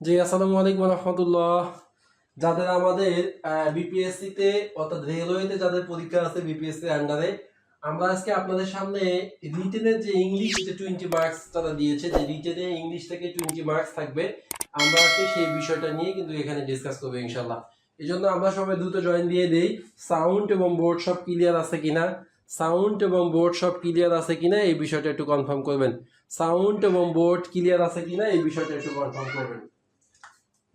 জি, আসসালামু আলাইকুম রহমতুল্লাহ। যাদের আমাদের বিপিএসসি তে, অর্থাৎ রেলওয়েতে যাদের পরীক্ষা আছে বিপিএসসি আন্ডারে আমরা আজকে আপনাদের সামনে রিটেনের যে ইংলিশ যে টোয়েন্টি মার্কস তারা দিয়েছে, যে রিটেনে ইংলিশ থেকে টোয়েন্টি মার্কস থাকবে, আমরা আজকে সেই বিষয়টা নিয়ে কিন্তু এখানে ডিসকাস করব ইনশাল্লাহ এই জন্য আমরা সবাই দ্রুত জয়েন দিয়ে দেই। সাউন্ড এবং বোর্ড সব ক্লিয়ার আছে কিনা? সাউন্ড এবং বোর্ড সব ক্লিয়ার আছে কিনা? এই বিষয়টা একটু কনফার্ম করবেন। সাউন্ড এবং বোর্ড ক্লিয়ার আছে কিনা? এই বিষয়টা একটু কনফার্ম করবেন।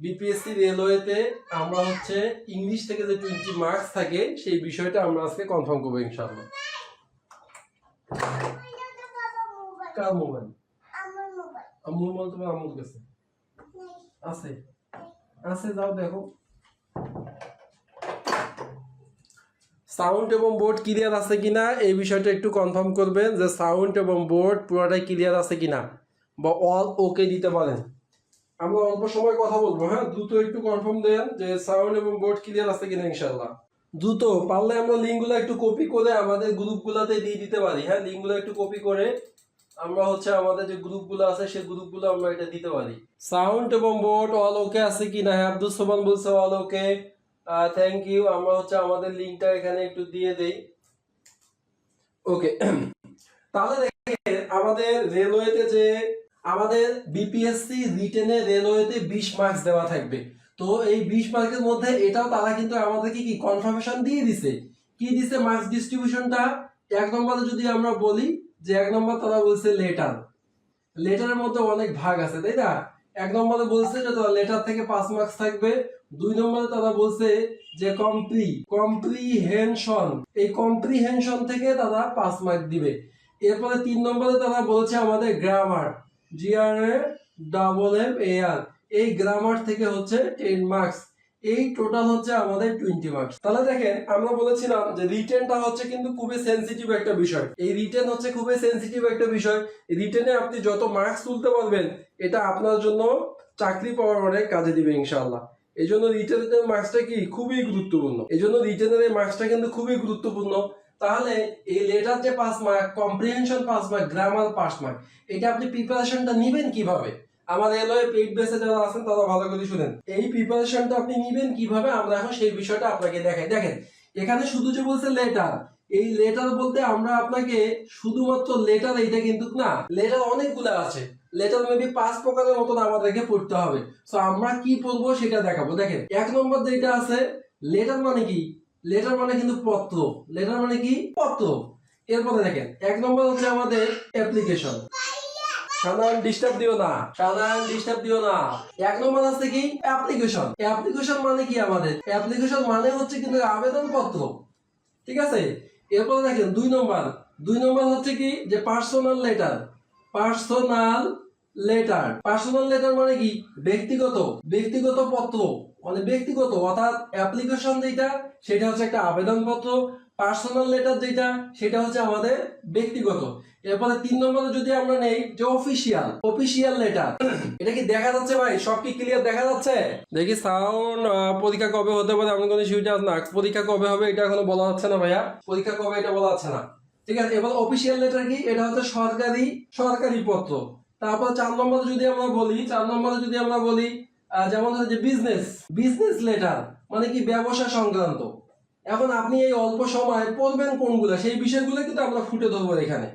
বিপিএসসি রেলওয়েতে আমরা হচ্ছে ইংলিশ থেকে যে টোয়েন্টি মার্কস থাকে, সেই বিষয়টা আমরা আজকে কনফার্ম করব ইনশাল্লাহ কার মোবাইল আম্মুর মোবাইল তোমার আম্মুর কাছে? আছে? আছে, যাও দেখো। সাউন্ড এবং বোর্ড ক্লিয়ার আছে কিনা, এই বিষয়টা একটু কনফার্ম করবেন যে সাউন্ড এবং বোর্ড পুরোটাই ক্লিয়ার আছে কিনা, বা অল ওকে দিতে পারেন। আমরা অল্প সময় কথা বলব হ্যাঁ? দ্রুত একটু কনফার্ম দেন যে সাউন্ড এবং বোর্ড ক্লিয়ার আছে কিনা ইনশাল্লাহ দ্রুত, পারলে আমরা লিঙ্কগুলো একটু কপি করে আমাদের গ্রুপগুলোতে দিয়ে দিতে পারি হ্যাঁ? লিঙ্কগুলো একটু কপি করে আমরা হচ্ছে আমাদের যে গ্রুপগুলো আছে সেই গ্রুপগুলো আমরা এটা দিতে পারি। সাউন্ড এবং বোর্ড অল ওকে আছে কিনা হ্যাঁ? আব্দুল সোমান বলছে অল ওকে থ্যাংক ইউ আমরা হচ্ছে আমাদের লিঙ্কটা এখানে একটু দিয়ে দেই। ওকে তাহলে দেখেন, আমাদের রেলওয়েতে যে আমাদের বিপিএসসি রিটেনে রেলওয়েতে বিশ মার্কস দেওয়া থাকবে। তো এই বিশ মার্কের মধ্যে এটাও তারা কিন্তু আমাদেরকে কি কনফার্মেশন দিয়ে দিছে? কি দিছে মার্কস ডিস্ট্রিবিউশনটা এক নম্বরে যদি আমরা বলি যে এক নম্বর তারা বলছে লেটার লেটারের মধ্যে অনেক ভাগ আছে, তাই না? এক নম্বরে বলছে যে তারা লেটার থেকে পাঁচ মার্কস থাকবে। দুই নম্বরে তারা বলছে যে কম্প্রি কম্প্রিহেনশন এই কম্প্রিহেনশন থেকে তারা পাঁচ মার্ক দিবে। এরপরে তিন নম্বরে তারা বলছে আমাদের grammar G R A double M A R এই গ্রামার থেকে হচ্ছে টেন মার্কস এই টোটাল হচ্ছে আমাদের টোয়েন্টি মার্কস তাহলে দেখেন, আমরা বলেছিলাম যে রিটেনটা হচ্ছে কিন্তু খুবই সেন্সিটিভ একটা বিষয়। এই রিটেন হচ্ছে খুবই সেন্সিটিভ একটা বিষয়। রিটেনে আপনি যত মার্কস তুলতে পারবেন, এটা আপনার জন্য চাকরি পাওয়ার অনেক কাজে দিবে ইনশাআল্লাহ। এই জন্য রিটেনের মার্কসটা কি? খুবই গুরুত্বপূর্ণ। এই জন্য রিটেনের এই মার্কসটা কিন্তু খুবই গুরুত্বপূর্ণ। তাহলে এই লেটার যে পাঁচ মার্ক কম্প্রিহেনশন পাঁচ মার্ক গ্রামার পাঁচ মার্ক এটা আপনি প্রিপারেশনটা নিবেন কীভাবে? আমাদের এলওয়ে পেইড বেসে যারা আছেন, তারা ভালো করে শুনেন। এই প্রিপারেশনটা আপনি নিবেন কীভাবে? আমরা এখন সেই বিষয়টা আপনাকে দেখাই। দেখেন, এখানে শুধু যে বলছে লেটার এই লেটার বলতে আমরা আপনাকে শুধুমাত্র লেটার এইটা কিন্তু না লেটার অনেকগুলো আছে। লেটার মেবি পাঁচ প্রকারের মতন আমাদেরকে পড়তে হবে। তো আমরা কি পড়ব সেটা দেখাবো। দেখেন, এক নম্বর যেটা আছে লেটার মানে কি? লেটার মানে কিন্তু পত্র। লেটার মানে কি? পত্র। এরপরে দেখেন, এক নম্বর হচ্ছে আমাদের অ্যাপ্লিকেশন সাধারণ ডিস্টার্ব দিও না, সাধারণ ডিস্টার্ব দিও না। এক নম্বর আছে কি? অ্যাপ্লিকেশন অ্যাপ্লিকেশন মানে কি আমাদের? অ্যাপ্লিকেশন মানে হচ্ছে কিন্তু আবেদন পত্র ঠিক আছে? এরপরে দেখেন, দুই নম্বর। দুই নম্বর হচ্ছে কি? যে personal letter personal letter personal letter মানে কি? ব্যক্তিগত ব্যক্তিগত পত্র মানে ব্যক্তিগত, অর্থাৎ অ্যাপ্লিকেশন যেটা সেটা হচ্ছে একটা আবেদনপত্র পার্সোনাল লেটার যেটা সেটা হচ্ছে আমাদের ব্যক্তিগত। এরপরে তিন নম্বরে যদি আমরা নেই, যে অফিসিয়াল অফিসিয়াল লেটার এটা কি দেখা যাচ্ছে ভাই? সব কি ক্লিয়ার দেখা যাচ্ছে? দেখি সাউন্ড পরীক্ষা কবে হতে পারে? এমন কোনো সুবিধা না। পরীক্ষা কবে হবে, এটা এখনও বলা যাচ্ছে না ভাইয়া। পরীক্ষা কবে, এটা বলা যাচ্ছে না। ঠিক আছে, এবার অফিসিয়াল লেটার কি? এটা হচ্ছে সরকারি সরকারি পত্র। তারপর চার নম্বরে যদি আমরা বলি, চার নম্বরে যদি আমরা বলি যেমন হচ্ছে বিজনেস বিজনেস লেটার মানে কি ব্যবসা সংক্রান্ত। এখন আপনি এই অল্প সময় পড়বেন কোনগুলো, সেই বিষয়গুলো কিন্তু আমরা ফুটে ধরবো এখানে।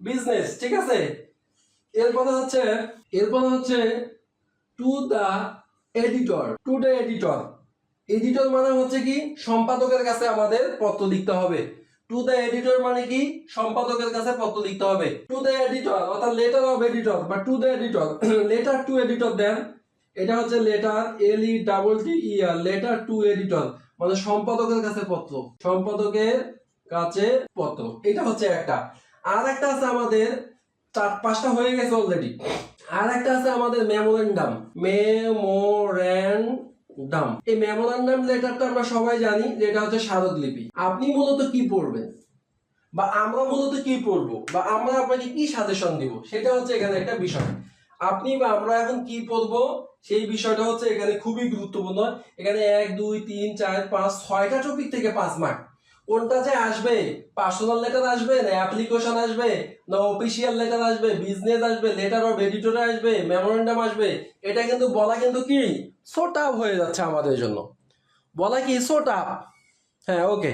বিজনেস ঠিক আছে? এরপরে হচ্ছে এরপরে হচ্ছে to the editor to the editor editor মানে হচ্ছে কি, সম্পাদকের কাছে আমাদের পত্র লিখতে হবে। টু দ্য এডিটর মানে কি? সম্পাদকের কাছে পত্র লিখতে হবে। টু দ্য এডিটর অর্থাৎ লেটার অফ এডিটর বা to the editor letter to editor দেন। এটা হচ্ছে letter L E double T E R letter to editor মানে সম্পাদকের কাছে পত্র। সম্পাদকের কাছে পত্র। এটা হচ্ছে একটা। আর একটা আছে আমাদের, চার, পাঁচটা হয়ে গেছে অলরেডি আর একটা আছে আমাদের মেমোরেন্ডাম মেমোরেন্ডাম এই মেমোরান্ডাম লেটার তো আমরা সবাই জানি যে এটা হচ্ছে স্মারকলিপি। আপনি মূলত কি পড়বেন? বা আমরা মূলত কি পড়ব? বা আমরা আপনাকে কি সাজেশন দিব? সেটা হচ্ছে এখানে একটা বিষয়। আপনি বা আমরা এখন কি পড়ব? সেই বিষয়টা হচ্ছে এখানে খুবই গুরুত্বপূর্ণ। এখানে এক, দুই, তিন, চার, পাঁচ, ছয়টা টপিক থেকে পাঁচ মার্ক কোনটা যে আসবে? পার্সোনাল লেটার আসবে না অ্যাপ্লিকেশন আসবে? না অফিসিয়াল লেটার আসবে? বিজনেস আসবে? লেটার অফ এডিটরে আসবে? মেমোরেন্ডাম আসবে? এটা কিন্তু বলা কিন্তু কি? সো টাফ হয়ে যাচ্ছে আমাদের জন্য। বলা কি সো আপ হ্যাঁ ওকে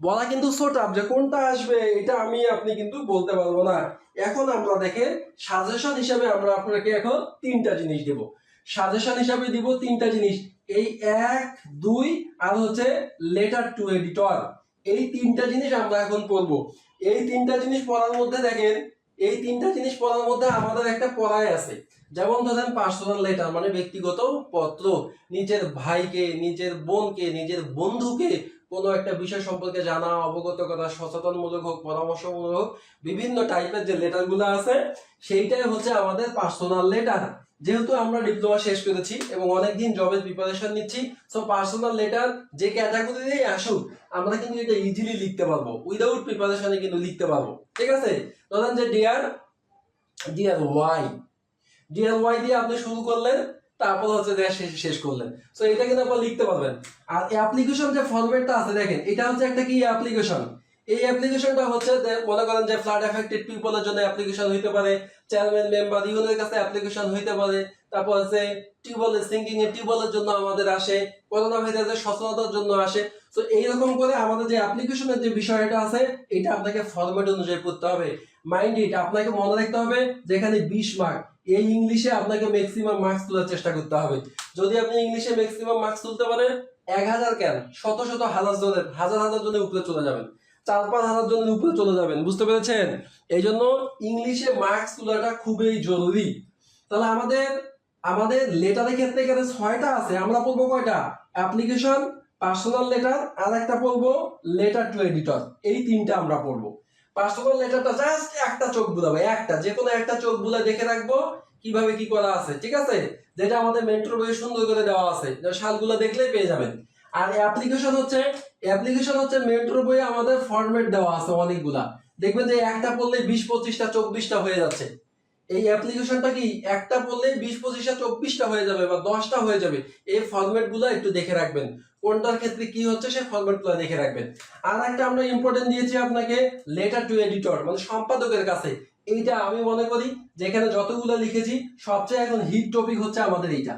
বলা কিন্তু সো আপ যে কোনটা আসবে, এটা আমি আপনি কিন্তু বলতে পারব না। এখন আমরা দেখে সাজেশন হিসাবে আমরা আপনাকে এখন তিনটা জিনিস দেব। সাজেশন হিসাবে দিব তিনটা জিনিস। এই এক, দুই আর হচ্ছে লেটার টু এডিটর এই তিনটা জিনিস আমরা এখন পড়ব। এই তিনটা জিনিস পড়ার মধ্যে দেখেন, এই তিনটা জিনিস পড়ার মধ্যে আমাদের একটা পড়ায় আছে। যেমন ধরেন পার্সোনাল লেটার মানে ব্যক্তিগত পত্র, নিজের ভাইকে, নিজের বোনকে, নিজের বন্ধুকে কোনো একটা বিষয় সম্পর্কে জানা, অবগত করা, সচেতনমূলক হোক, পরামর্শমূলক হোক, বিভিন্ন টাইপের যে লেটারগুলো আছে, সেইটাই হচ্ছে আমাদের পার্সোনাল লেটার যেহেতু আমরা ডিপ্লোমা শেষ করেছি এবং অনেকদিন জবের প্রিপারেশন নিচ্ছি সো পার্সোনাল লেটার যে ক্যাটাগরিতেই আসুক, আমরা কিন্তু এটা ইজিলি লিখতে পারব। উইদাউট প্রিপারেশনে কিন্তু লিখতে পারব। ঠিক আছে? ধরেন যে dear dear Y dear Y দিয়ে আপনি শুরু করলেন, তারপর হচ্ছে শেষ শেষ করলেন। সো এটা কিন্তু আপনি লিখতে পারবেন। আর অ্যাপ্লিকেশন যে ফরম্যাটটা আছে দেখেন, এটা হচ্ছে একটা কি অ্যাপ্লিকেশন এই অ্যাপ্লিকেশনটা হচ্ছে মনে করেন যে ফ্লাড এফেক্টেড পিপলের জন্য অ্যাপ্লিকেশন হইতে পারে চেয়ারম্যান মেম্বার ইউনের কাছে অ্যাপ্লিকেশন হইতে পারে, তারপর হচ্ছে টিউবওয়েল সিঙ্কিং এর টিউবওয়েলের জন্য আমাদের আসে, করোনা ভাইরাসের সচেতনতার জন্য আসে। তো এইরকম করে আমাদের যে অ্যাপ্লিকেশনের যে বিষয়টা আছে, এটা আপনাকে ফরম্যাট অনুযায়ী করতে হবে। মাইন্ড ইট আপনাকে মনে রাখতে হবে যেখানে বিশ মার্ক এই ইংলিশে আপনাকে ম্যাক্সিমাম মার্কস তোলার চেষ্টা করতে হবে। যদি আপনি ইংলিশে ম্যাক্সিমাম মার্কস তুলতে পারেন, এক হাজার কেন? শত শত হাজার জনের, হাজার হাজার জনের উপরে চলে যাবেন। চার পাঁচ হাজার জনের উপরে চলে যাবেন, বুঝতে পেরেছেন? এই জন্য ইংলিশে মার্কস তোলাটা খুবই জরুরি। তাহলে আমাদের আমাদের লেটারের ক্ষেত্রে এখানে ছয়টা আছে, আমরা পড়ব কয়টা? অ্যাপ্লিকেশন পার্সোনাল লেটার আর একটা পড়ব লেটার টু এডিটর এই তিনটা আমরা পড়ব। পার্সোনাল লেটারটা জাস্ট একটা চোখ বুলাবো, একটা, যে কোনো একটা চোখ বুলে দেখে রাখব কীভাবে কি করা আছে, ঠিক আছে? যেটা আমাদের মেট্রো বইয়ে সুন্দর করে দেওয়া আছে, যে শালগুলো দেখলেই পেয়ে যাবেন। আর অ্যাপ্লিকেশন হচ্ছে অ্যাপ্লিকেশন হচ্ছে মেট্রো বইয়ে আমাদের ফরম্যাট দেওয়া আছে অনেকগুলা। দেখবেন যে একটা পড়লে বিশ, পঁচিশটা, চব্বিশটা হয়ে যাচ্ছে। এই অ্যাপ্লিকেশনটা কি একটা পড়লে বিশ, পঁচিশটা, চব্বিশটা হয়ে যাবে বা দশটা হয়ে যাবে? এই ফরম্যাটগুলো একটু দেখে রাখবেন। কোনটার ক্ষেত্রে কি হচ্ছে সেই ফরম্যাটগুলো দেখে রাখবেন। আর একটা আমরা ইম্পর্টেন্ট দিয়েছি আপনাকে লেটার টু এডিটর মানে সম্পাদকের কাছে। এইটা আমি মনে করি, যেখানে যতগুলো লিখেছি, সবচেয়ে এখন হিট টপিক হচ্ছে আমাদের এইটা।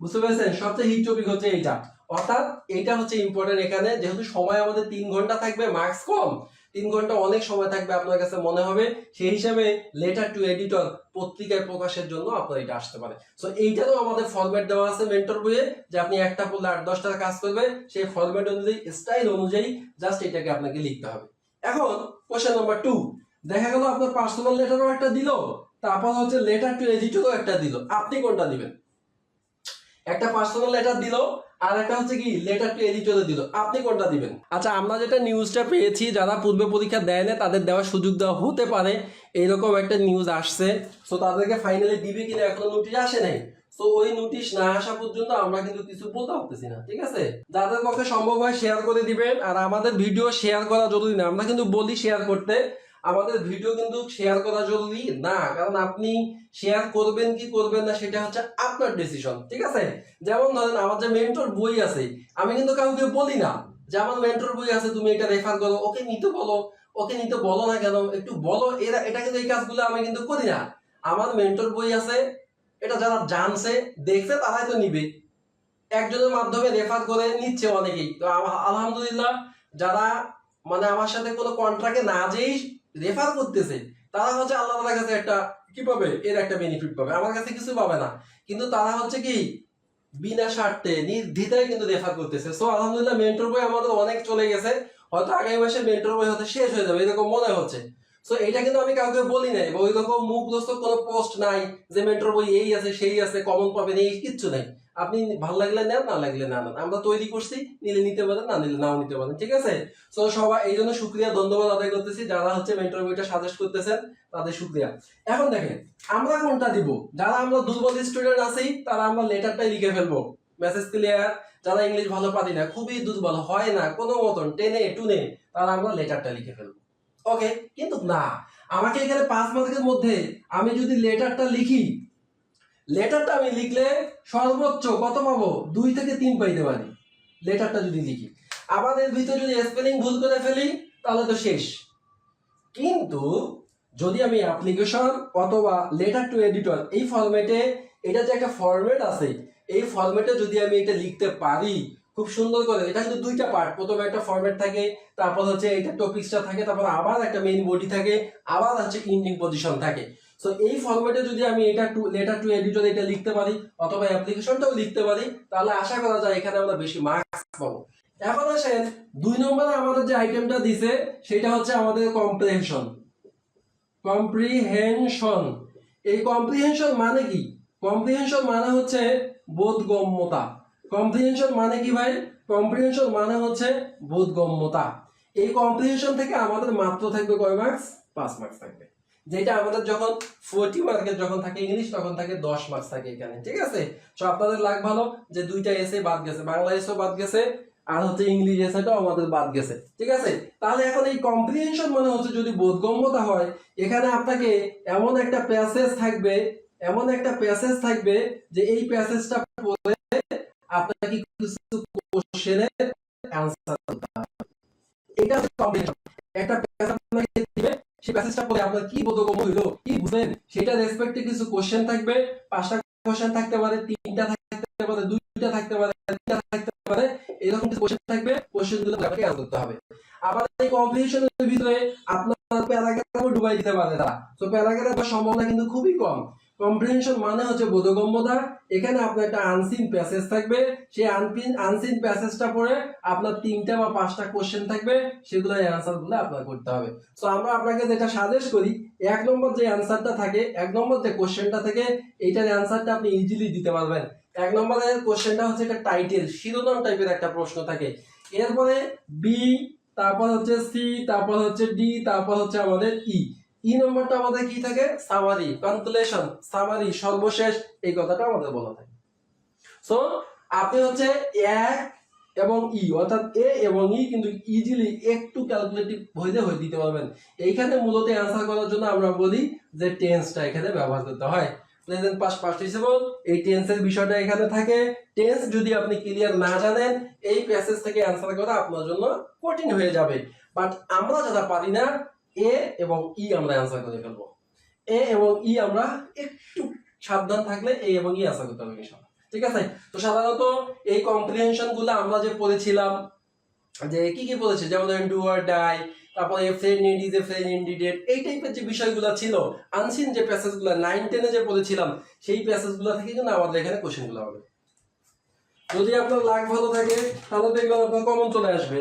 বুঝতে পেরেছেন? সবচেয়ে হিট টপিক হচ্ছে এইটা। অর্থাৎ এইটা হচ্ছে ইম্পর্টেন্ট এখানে, যেহেতু সময় আমাদের তিন ঘণ্টা থাকবে মার্কস কম, তিন ঘণ্টা অনেক সময় থাকবে আপনার কাছে মনে হবে, সেই হিসাবে লেটার টু এডিটর পত্রিকায় প্রকাশের জন্য আপনার এটা আসতে পারে। সো এইটারও আমাদের ফরম্যাট দেওয়া আছে মেন্টর বইয়ে, যে আপনি একটা পড়লে আট দশটার কাজ করবে, সেই ফরম্যাট অনুযায়ী স্টাইল অনুযায়ী জাস্ট এটাকে আপনাকে লিখতে হবে। এখন কোশ্চেন নাম্বার টু দেখা গেল আপনার পার্সোনাল লেটারও একটা দিল, তারপর হচ্ছে লেটার টু এডিটরও একটা দিল, আপনি কোনটা দিবেন? একটা পার্সোনাল লেটার দিল আর একটা হচ্ছে কি লেটার টু এডিটরে দিল। আপনি কোনটা দিবেন? আচ্ছা আমরা যেটা নিউজটা পেয়েছি যারা পূর্বে পরীক্ষা দেয় না তাদের দেওয়ার সুযোগ দেওয়া হতে পারে। এইরকম একটা নিউজ আসছে। তো তাদেরকে ফাইনালি দিবে কিনা এখনও নোটিশ আসে নাই। তো ওই নোটিশ না আসা পর্যন্ত আমরা কিন্তু কিছু বলতে পারতেছি না ঠিক আছে? যাদের পক্ষে সম্ভব হয় শেয়ার করে দিবেন। আর আমাদের ভিডিও শেয়ার করা জরুরি না আমরা কিন্তু বলি শেয়ার করতে। আমাদের ভিডিও কিন্তু শেয়ার করা জরুরি। না, কারণ আপনি শেয়ার করবেন কি করবেন না, সেটা হচ্ছে আপনার ডিসিশন ঠিক আছে? যেমন ধরেন আমার যে মেন্টর বই আছে, আমি কিন্তু কাউকে বলি না যে আমার মেন্টর বই আছে, তুমি এটা রেফার করো, ওকে নিতে বলো, ওকে নিতে বলো না কেন, একটু বলো, এরা, এটা কিন্তু এই কাজগুলো আমি কিন্তু করি না। আমার মেন্টর বই আছে, এটা যারা জানছে, দেখছে, তারাই তো নিবে। একজনের মাধ্যমে রেফার করে নিচ্ছে অনেকেই। তো আলহামদুলিল্লাহ, যারা মানে আমার সাথে কোনো কন্ট্রাক্টে না যেই রেফার করতেছে, তারা হচ্ছে আল্লাহ তাআলার কাছে একটা কি পাবে? এর একটা বেনিফিট পাবে। আমার কাছে কিছু পাবে না। কিন্তু তারা হচ্ছে কি? বিনা স্বার্থে, নির্দ্বিধায় কিন্তু রেফার করতেছে। সো আলহামদুলিল্লাহ মেন্টর বই আমাদের অনেক চলে গেছে। হয়তো আগামী মাসে মেন্টর বই হয়তো শেষ হয়ে যাবে, এরকম মনে হচ্ছে। সো এটা কিন্তু আমি কাউকে বলি নাই বা ওই রকম মুখগ্রস্ত কোনো পোস্ট নাই যে মেন্টর বই এই আছে, সেই আছে কমন পাবেন, এই কিচ্ছু নাই। আপনি ভালো লাগলে নেন, না লাগলে না নেন। আমরা তৈরি করছি, নিলে নিতে পারেন, না নিলে নাও নিতে পারেন, ঠিক আছে? সো সবাই, এই জন্য শুক্রিয়া ধন্যবাদ আদায় করতেছি। যারা হচ্ছে মেন্টর বইটা সাজেস্ট করতেছেন, তাদের শুক্রিয়া এখন দেখেন, আমরা কোনটা দিব? যারা আমরা দুর্বল স্টুডেন্ট আছি, তারা আমরা লেটারটাই লিখে ফেলব। মেসেজ ক্লিয়ার যারা ইংলিশ ভালো পারি না, খুবই দুর্বল, হয় না, কোনো মতন, টেনে, টুনে, তারা আমরা লেটারটা লিখে ফেলব। ওকে কিন্তু না, আমাকে এখানে পাঁচ মার্কের মধ্যে আমি যদি লেটারটা লিখি লেটারটা আমি লিখলে সর্বোচ্চ কত পাবো? দুই থেকে তিন পাইতে পারি। লেটারটা যদি লিখি। এর ভিতরে যদি স্পেলিং ভুল করে ফেলি, তাহলে তো শেষ। কিন্তু যদি আমি অ্যাপ্লিকেশন অথবা লেটার টু এডিটর এই ফরম্যাটে এটা যে একটা ফরম্যাট আছে, এই ফরম্যাটে যদি আমি এটা লিখতে পারি, খুব সুন্দর করে, এটা কিন্তু দুইটা পার্ট প্রথমে একটা ফরম্যাট থাকে, তারপর হচ্ছে এটা টপিক্সটা থাকে, তারপর আবার একটা মেইন বডি থাকে, আবার হচ্ছে ইন্ডিং পজিশন থাকে। সো এই ফরম্যাটে যদি আমি এটা টু লেটার টু এডিটর এটা লিখতে পারি, অথবা অ্যাপ্লিকেশনটাও লিখতে পারি, তাহলে আশা করা যায় এখানে আমরা বেশি মার্কস পাবো। এখন আসেন, দুই নম্বরে আমাদের যে আইটেমটা দিছে, সেটা হচ্ছে আমাদের কম্প্রিহেনশন কম্প্রিহেনশন এই কম্প্রিহেনশন মানে কি? কম্প্রিহেনশন মানে হচ্ছে বোধগম্যতা। কম্প্রিহেনশন মানে কি ভাই? কম্প্রিহেনশন মানে হচ্ছে বোধগম্যতা। এই কম্প্রিহেনশন থেকে আমাদের মাত্র থাকবে কয় মার্কস পাঁচ মার্কস থাকবে। যেটা আমাদের যখন ফোরটি মার্কের যখন থাকে ইংলিশ তখন থাকে দশ মার্কস থাকে এখানে, ঠিক আছে? তো আপনাদের লাগ ভালো যে দুইটা এসে বাদ গেছে, বাংলা এসেও বাদ গেছে, আর হচ্ছে ইংলিশ এসেটাও আমাদের বাদ গেছে, ঠিক আছে? তাহলে এখন এই কম্প্রিহেনশন মানে হচ্ছে যদি বোধগম্যতা হয়, এখানে আপনাকে এমন একটা প্যাসেজ থাকবে, এমন একটা প্যাসেজ থাকবে যে এই প্যাসেজটা পড়ে আপনাকে কিছু কোশ্চেনের সেই প্যাসেজটা পড়ে আপনার কি বোধগম্য হইল কি বুঝলেন? সেটা রেসপেক্টে কিছু কোশ্চেন থাকবে, পাঁচটা কোশ্চেন থাকতে পারে, তিনটা থাকতে পারে, দুইটা থাকতে পারে, তিনটা থাকতে পারে, এরকম কিছু কোশ্চেন থাকবে কোশ্চেনগুলো আপনাকে অ্যান্সার করতে হবে। আবার এই কম্পিটিশনের ভিতরে আপনার প্যারাগ্রাফও ডুবাই দিতে পারে তারা তো প্যারাগ্রাফের সম্ভাবনা কিন্তু খুবই কম। কম্প্রিহেনশন মানে হচ্ছে বোধগম্যতা। এখানে আপনার একটা আনসিন প্যাসেজ থাকবে। সেই আনপিন আনসিন প্যাসেজটা পড়ে আপনার তিনটা বা পাঁচটা কোশ্চেন থাকবে। সেগুলো অ্যান্সারগুলো আপনার করতে হবে। তো আমরা আপনাকে যেটা সাজেস্ট করি, এক নম্বর যে অ্যান্সারটা থাকে, এক নম্বর যে কোশ্চেনটা থাকে, এইটার অ্যান্সারটা আপনি ইজিলি দিতে পারবেন। এক নম্বরের কোশ্চেনটা হচ্ছে একটা টাইটেল শিরোনাম টাইপের একটা প্রশ্ন থাকে। এরপরে বি তারপর হচ্ছে সি তারপর হচ্ছে ডি তারপর হচ্ছে আমাদের ই ই নম্বরটা আমাদের কি থাকে? সামারি কনক্লুশন সামারি সর্বশেষ, এই কথাটা আমাদের বলা থাকে। সো আপনি হচ্ছে এক এবং ই, অর্থাৎ এ এবং ই কিন্তু ইজিলি একটু ক্যালকুলেটিভ হইলে হয়ে দিতে পারবেন। এইখানে মূলত অ্যান্সার করার জন্য আমরা বলি যে টেন্সটা এখানে ব্যবহার করতে হয়। প্রেজেন্ট পাস্ট পার্টিসিপল এই টেন্সের বিষয়টা এখানে থাকে। টেন্স যদি আপনি ক্লিয়ার না জানেন, এই প্যাসেজ থেকে অ্যান্সার করা আপনার জন্য কঠিন হয়ে যাবে। বাট আমরা যারা পারি না এ এবং ই আমরা অ্যান্সার করে ফেলব। এ এবং ই আমরা একটু সাবধান থাকলে এ এবং ই অ্যান্সার করতে হবে ঠিক আছে? তো সাধারণত এই কম্প্রিহেনশনগুলো আমরা যে পড়েছিলাম, যে কি কি পড়েছে? যেমন ধরেন ডু আর ডাই তারপরে friend need is a friend indeed এই টাইপের যে বিষয়গুলো ছিল আনসিন যে প্যাসেজগুলো নাইন টেনে যে পড়েছিলাম, সেই প্যাসেজগুলো থেকে কিন্তু আমাদের এখানে কোশ্চেনগুলো হবে। যদি আপনার লাক ভালো থাকে, তাহলে দেখবেন আপনার কমন চলে আসবে।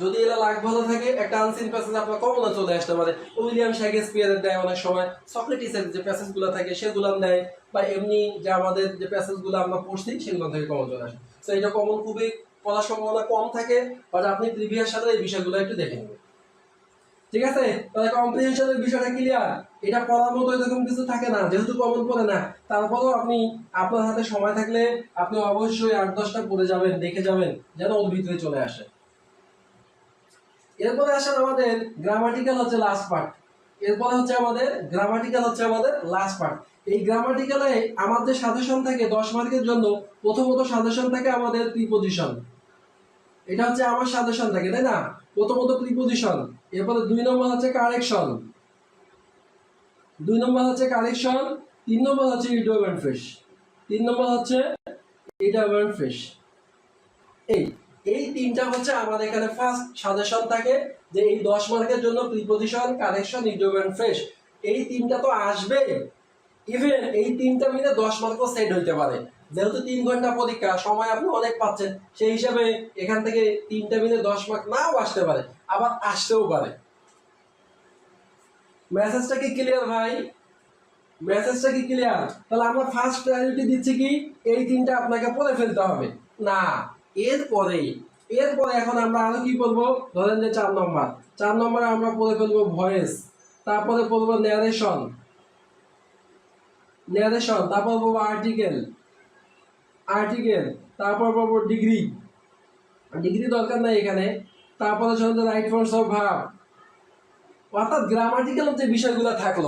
যদি এরা লাক ভালো থাকে, একটা আনসিন প্যাসেজ আপনার কমন চলে আসতে পারে। উইলিয়াম শেক্সপিয়ারের দেয় অনেক সময়। সক্রেটিসের যে প্যাসেজগুলো থাকে, সেগুলো দেয়। বা এমনি যে আমাদের যে প্যাসেজগুলো আমরা পড়ছি, সেগুলো থেকে কমন চলে আসে। তো এটা কমন খুবই পড়ার সম্ভাবনা কম থাকে বাট আপনি প্রিভিয়াস সাথে এই বিষয়গুলো একটু দেখে নেবেন। ঠিক আছে? তাহলে কম্প্রিহেনশনের বিষয়টা ক্লিয়ার এটা পড়ার মতো এরকম কিছু থাকে না, যেহেতু কমন পড়ে না। তারপরেও আপনি, আপনার হাতে সময় থাকলে আপনি অবশ্যই আট দশটা পড়ে যাবেন, দেখে যাবেন, যেন ওর ভিতরে চলে আসে। এরপরে আসেন আমাদের গ্রামাটিক্যাল হচ্ছে লাস্ট পার্ট এরপরে হচ্ছে আমাদের গ্রামাটিক্যাল হচ্ছে আমাদের লাস্ট পার্ট এই গ্রামাটিক্যালে আমাদের সাজেশন থাকে দশ মার্কের জন্য। প্রথমত সাজেশন থাকে আমাদের প্রিপোজিশন এটা হচ্ছে আমার সাজেশন থাকে, তাই না? প্রথমত প্রিপোজিশন এরপরে দুই নম্বর হচ্ছে কারেকশন দুই নম্বর হচ্ছে কারেকশন তিন নম্বর হচ্ছে ইডোমেন্ট ফিশ তিন নম্বর হচ্ছে ইডোমেন্ট ফিশ এই এই তিনটা হচ্ছে আমাদের এখানে ফার্স্ট সাজেশন থাকে যে এই দশ মার্কের জন্য প্রিপোজিশন কারেকশন ইডোমেন্ট ফিশ এই তিনটা তো আসবে। ইভেন এই তিনটা মিলে দশ মার্কও সেট হইতে পারে। যেহেতু তিন ঘণ্টা পরীক্ষা, সময় আপনি অনেক পাচ্ছেন, সেই হিসাবে এখান থেকে তিনটা মিলে দশ মার্ক নাও আসতে পারে, আবার আসতেও পারে। মেসেজটা কি ক্লিয়ার ভাই? মেসেজটা কি ক্লিয়ার তাহলে আমরা ফার্স্ট প্রায়োরিটি দিচ্ছি কি? এই তিনটা আপনাকে পড়ে ফেলতে হবে। না। এরপরে এরপরে এখন আমরা আরও কি করব ধরেন যে চার নম্বর। চার নম্বরে আমরা পড়ে ফেলব ভয়েস, তারপরে পড়ব ন্যারেশন ন্যারেশন তারপর পাবো আর্টিকেল আর্টিকেল তারপর পাবো ডিগ্রি ডিগ্রি দরকার নাই এখানে। তারপরে রাইট ফোর্স অফ ভাব অর্থাৎ গ্রামাটিক্যাল যে বিষয়গুলো থাকল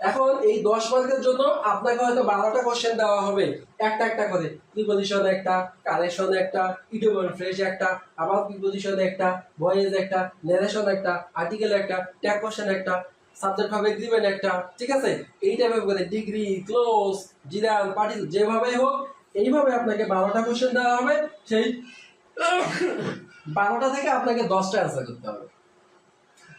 এখন এই দশ মার্কের জন্য আপনাকে হয়তো বারোটা কোশ্চেন দেওয়া হবে। একটা একটা করে। প্রিপোজিশন একটা কারেকশন একটা ইডিওম ফ্রেশ একটা আবার প্রিপোজিশন একটা ভয়েস একটা ন্যারেশন একটা আর্টিকেল একটা ট্যাগ কোশ্চেন একটা সাবজেক্ট ভাবে এগ্রিমেন্ট একটা, ঠিক আছে? এই টাইপের করে ডিগ্রি ক্লোজ জিরান পার্টি যেভাবেই হোক, এইভাবে আপনাকে বারোটা কোশ্চেন দেওয়া হবে। সেই বারোটা থেকে আপনাকে দশটা অ্যান্সার করতে হবে।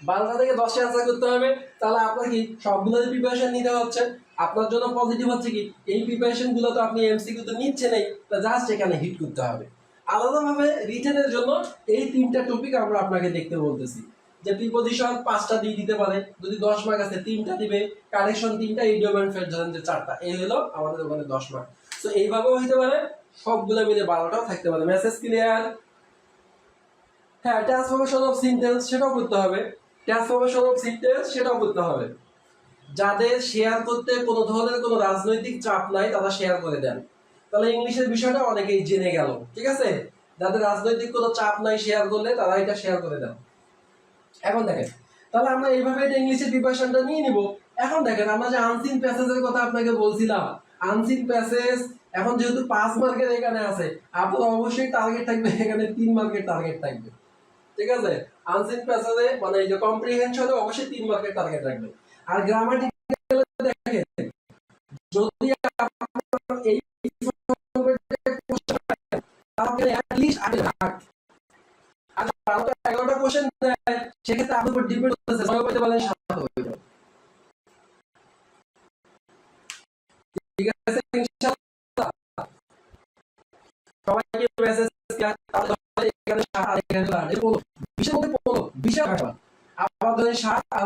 বারোটা থেকে দশটা অ্যান্সার করতে হবে। তাহলে আপনার কি সবগুলোতে প্রিপারেশন নিতে হচ্ছে? আপনার জন্য পজিটিভ হচ্ছে কি? এই প্রিপারেশনগুলো তো আপনি এমসিকিউ তো নিচ্ছেনই তা জাস্ট এখানে হিট করতে হবে। আলাদাভাবে রিটেনের জন্য এই তিনটা টপিক আমরা আপনাকে দেখতে বলতেছি। যে প্রিপোজিশন পাঁচটা দিয়ে দিতে পারে, যদি দশ মার্ক আছে তিনটা দিবে কারেকশন তিনটা ইডিওমেন্ট ফের ধরেন যে চারটা, এই হলো আমাদের ওখানে দশ মার্ক তো এইভাবেও হইতে পারে, সবগুলো মিলে বারোটাও থাকতে পারে। মেসেজ ক্লিয়ার হ্যাঁ ট্রান্সফরমেশন অফ সিনটেন্স সেটাও করতে হবে। ট্রান্সফরমেশন অফ সিনটেন্স সেটাও করতে হবে। যাদের শেয়ার করতে কোনো ধরনের কোনো রাজনৈতিক চাপ নাই, তারা শেয়ার করে দেন। তাহলে ইংলিশের বিষয়টা অনেকেই জেনে গেল, ঠিক আছে? যাদের রাজনৈতিক কোনো চাপ নাই শেয়ার করলে, তারা এটা শেয়ার করে দেন। এখন দেখেন, তাহলে আমরা এইভাবে এটা ইংলিশের প্রিপারেশনটা নিয়ে নিব। এখন দেখেন, আমরা যে আনসিন প্যাসেজের কথা আপনাকে বলছিলাম আনসিন প্যাসেজ এখন যেহেতু পাঁচ মার্কের এখানে আছে, আপনার অবশ্যই টার্গেট থাকবে, এখানে তিন মার্কের টার্গেট থাকবে। ঠিক আছে? আনসিন প্যাসেজে মানে এই যে কম্প্রিহেনশনে অবশ্যই তিন মার্কের টার্গেট রাখবে। আর গ্রামাটিক্যাল দেখেন, যদি এই কোশ্চেন সেক্ষেত্রে আপনার উপর ডিপেন্ড করতেছে পারেন সাত হয়ে যাবে ঠিক আছে ইনশাআল্লাহ সবাইকে মেসেজ তাহলে এখানে সাত আর এখানে আট এই পনেরো বিশের মধ্যে পনেরো বিশে ভাষা আবার ধরেন সাত আর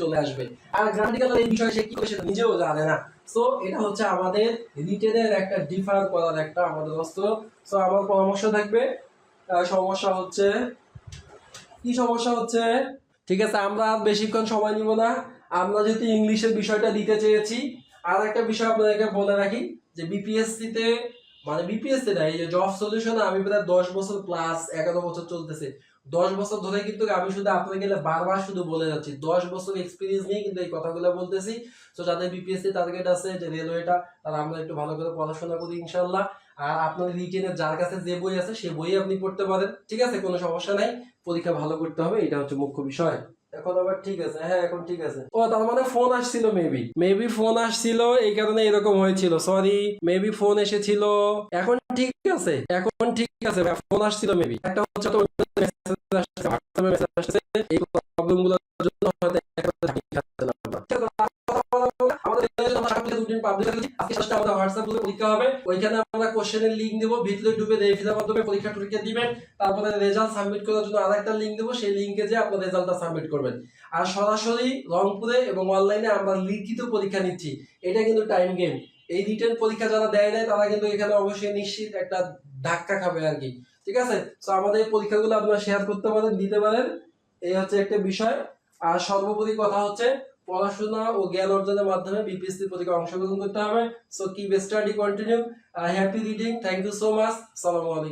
চলে আসবে। আর গ্রামাটিক্যাল এই বিষয়ে সে কি করে সেটা নিজেও জানে না। সো এটা হচ্ছে আমাদের রিটেনের একটা ডিফার করার একটা আমাদের অস্ত্র সো আমার পরামর্শ থাকবে। সমস্যা হচ্ছে, কি সমস্যা হচ্ছে? ঠিক আছে, আমরা আর বেশিক্ষণ সময় নিব না। আমরা যেহেতু ইংলিশের বিষয়টা দিতে চেয়েছি আর একটা বিষয় আপনাদেরকে বলে রাখি, যে বিপিএসসি তে মানে বিপিএসসি না, এই যে জব সলিউশন আমি প্রায় দশ বছর প্লাস এগারো বছর চলতেছে। দশ বছর ধরে কিন্তু আমি শুধু আপনার গেলে বারবার শুধু বলে যাচ্ছি, দশ বছর এক্সপিরিয়েন্স নিয়ে কিন্তু এই কথাগুলো বলতেছি। তো যাদের বিপিএসসি টার্গেট আছে যে রেলওয়েটা, তারা আমরা একটু ভালো করে পড়াশোনা করি ইনশাল্লাহ আর আপনার রিটেনের যার কাছে যে বই আছে, সে বই আপনি পড়তে পারেন। ঠিক আছে? কোনো সমস্যা নাই। পরীক্ষা ভালো করতে হবে, এটা হচ্ছে মুখ্য বিষয়। এখন আবার ঠিক আছে হ্যাঁ এখন ঠিক আছে। ও, তার মানে ফোন আসছিল মেবি মেবি ফোন আসছিল, এই কারণে এরকম হয়েছিল সরি মেবি ফোন এসেছিল, এখন ঠিক আছে, এখন ঠিক আছে ফোন আসছিল মেবি একটা হচ্ছে তো মেসেজ আসছে হোয়াটসঅ্যাপে মেসেজ আসছে, এই প্রবলেমগুলোর জন্য হয়তো লিখিত পরীক্ষা নিচ্ছি। এটা কিন্তু টাইম গেম এই রিটেন পরীক্ষা যারা দেয় নাই, তারা কিন্তু এখানে অবশ্যই নিশ্চিত একটা ধাক্কা খাবে আর কি। ঠিক আছে? তো আমাদের এই পরীক্ষাগুলো আপনারা শেয়ার করতে পারেন, দিতে পারেন। এই হচ্ছে একটা বিষয়। আর সর্বোপরি কথা হচ্ছে পড়াশোনা ও জ্ঞান অর্জনের মাধ্যমে বিপিএসসি পরীক্ষায় অংশগ্রহণ করতে হবে। সো কি study continue happy reading thank you so much সালামু আলাইকুম